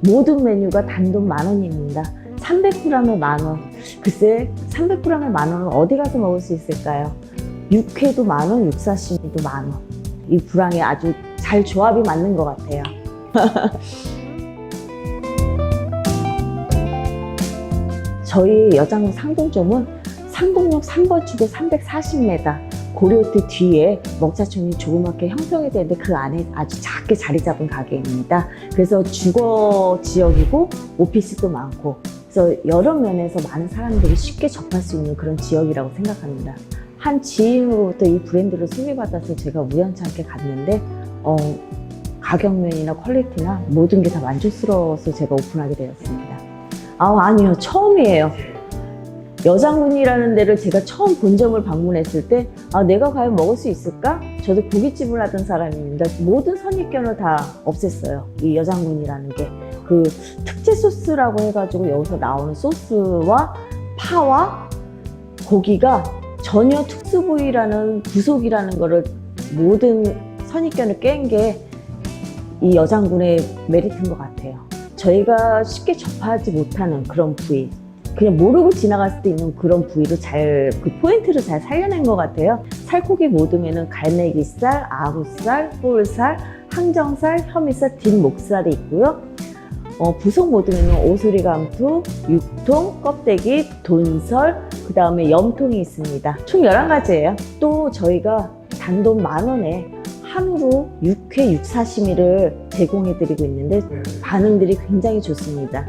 모든 메뉴가 단돈 만 원입니다. 300g에 만 원. 글쎄, 300g에 만 원은 어디 가서 먹을 수 있을까요? 육회도 만 원, 육사시미도 만 원. 이 불황에 아주 잘 조합이 맞는 것 같아요. 저희 여장로 상동점은 상동역 3번 출구 340m 고려호텔 뒤에 먹자촌이 조그맣게 형성이 되는데 그 안에 아주 작게 자리 잡은 가게입니다. 그래서 주거 지역이고 오피스도 많고 그래서 여러 면에서 많은 사람들이 쉽게 접할 수 있는 그런 지역이라고 생각합니다. 한 지인으로부터 이 브랜드를 소개받아서 제가 우연찮게 갔는데 어, 가격면이나 퀄리티나 모든 게 다 만족스러워서 제가 오픈하게 되었습니다. 아 아니요 처음이에요. 여장군이라는 데를 제가 처음 본점을 방문했을 때, 아, 내가 과연 먹을 수 있을까? 저도 고깃집을 하던 사람입니다. 모든 선입견을 다 없앴어요. 이 여장군이라는 게. 그 특제 소스라고 해가지고 여기서 나오는 소스와 파와 고기가 전혀 특수 부위라는 부속이라는 거를 모든 선입견을 깬 게 이 여장군의 메리트인 것 같아요. 저희가 쉽게 접하지 못하는 그런 부위. 그냥 모르고 지나갔을 때 있는 그런 부위를 잘, 그 포인트를 잘 살려낸 것 같아요. 살코기 모듬에는 갈매기살, 아구살, 볼살, 항정살, 혐의살, 뒷목살이 있고요. 어, 부속 모듬에는 오소리 감투, 육통, 껍데기, 돈설, 그 다음에 염통이 있습니다. 총 11가지예요. 또 저희가 단돈 만 원에 한우로 육회 육사시미를 제공해드리고 있는데 반응들이 굉장히 좋습니다.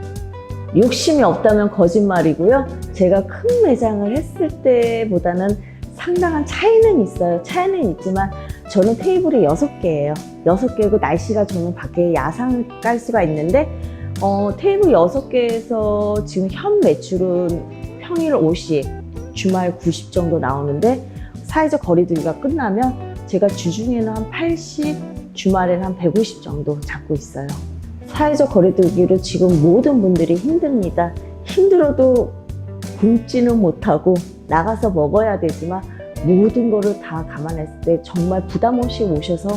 욕심이 없다면 거짓말이고요. 제가 큰 매장을 했을 때보다는 상당한 차이는 있어요. 차이는 있지만 저는 테이블이 여섯 개예요. 여섯 개고 날씨가 저는 밖에 야상 깔 수가 있는데 어, 테이블 여섯 개에서 지금 현 매출은 평일 50, 주말 90 정도 나오는데 사회적 거리두기가 끝나면 제가 주중에는 한 80, 주말에는 한 150 정도 잡고 있어요. 사회적 거리두기로 지금 모든 분들이 힘듭니다. 힘들어도 굶지는 못하고 나가서 먹어야 되지만 모든 거를 다 감안했을 때 정말 부담 없이 오셔서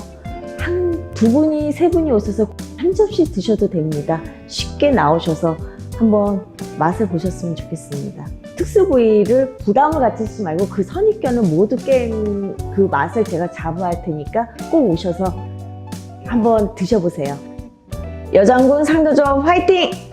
한 두 분이 세 분이 오셔서 한 접시 드셔도 됩니다. 쉽게 나오셔서 한번 맛을 보셨으면 좋겠습니다. 특수 부위를 부담을 갖지 말고 그 선입견을 모두 깬 그 맛을 제가 자부할 테니까 꼭 오셔서 한번 드셔보세요. 여장군 상도점 화이팅!